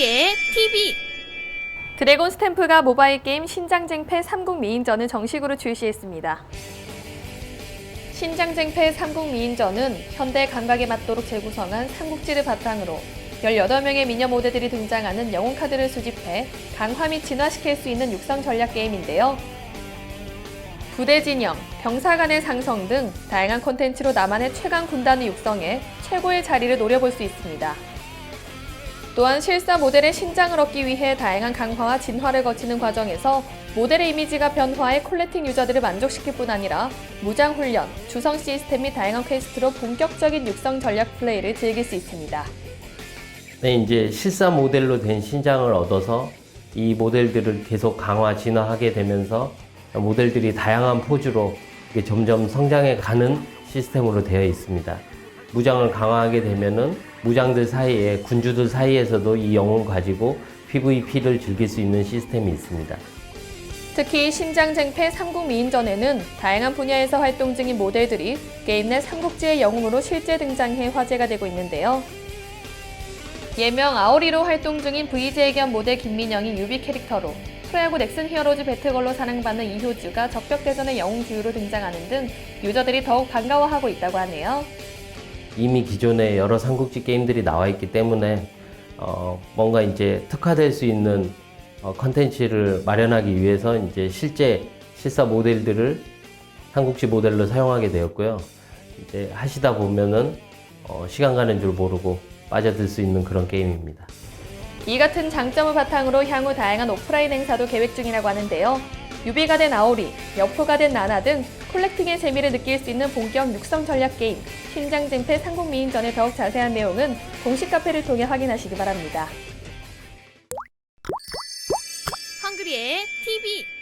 한글이의 TV 드래곤 스탬프가 모바일 게임 신장쟁패 삼국 미인전을 정식으로 출시했습니다. 신장쟁패 삼국 미인전은 현대 감각에 맞도록 재구성한 삼국지를 바탕으로 18명의 미녀 모델들이 등장하는 영웅 카드를 수집해 강화 및 진화시킬 수 있는 육성 전략 게임인데요. 부대 진영, 병사 간의 상성 등 다양한 콘텐츠로 나만의 최강 군단을 육성해 최고의 자리를 노려볼 수 있습니다. 또한 실사 모델의 신장을 얻기 위해 다양한 강화와 진화를 거치는 과정에서 모델의 이미지가 변화해 콜렉팅 유저들을 만족시킬 뿐 아니라 무장 훈련, 주성 시스템 및 다양한 퀘스트로 본격적인 육성 전략 플레이를 즐길 수 있습니다. 네, 이제 실사 모델로 된 신장을 얻어서 이 모델들을 계속 강화, 진화하게 되면서 모델들이 다양한 포즈로 점점 성장해 가는 시스템으로 되어 있습니다. 무장을 강화하게 되면은 무장들 사이에 군주들 사이에서도 이 영웅 가지고 PVP를 즐길 수 있는 시스템이 있습니다. 특히 신장쟁패 삼국 미인전에는 다양한 분야에서 활동 중인 모델들이 게임 내 삼국지의 영웅으로 실제 등장해 화제가 되고 있는데요. 예명 아오리로 활동 중인 VJ 겸 모델 김민영이 유비 캐릭터로 프로야구 넥슨 히어로즈 배트걸로 사랑받는 이효주가 적벽대전의 영웅 듀오로 등장하는 등 유저들이 더욱 반가워하고 있다고 하네요. 이미 기존에 여러 삼국지 게임들이 나와 있기 때문에 어, 뭔가 이제 특화될 수 있는 어, 컨텐츠를 마련하기 위해서 이제 실제 실사 모델들을 삼국지 모델로 사용하게 되었고요. 이제 하시다 보면은 어, 시간 가는 줄 모르고 빠져들 수 있는 그런 게임입니다. 이 같은 장점을 바탕으로 향후 다양한 오프라인 행사도 계획 중이라고 하는데요. 유비가 된 아오리, 여포가 된 나나 등 콜렉팅의 재미를 느낄 수 있는 본격 육성 전략 게임 신장쟁패 상국미인전의 더욱 자세한 내용은 공식 카페를 통해 확인하시기 바랍니다. 한글이의 TV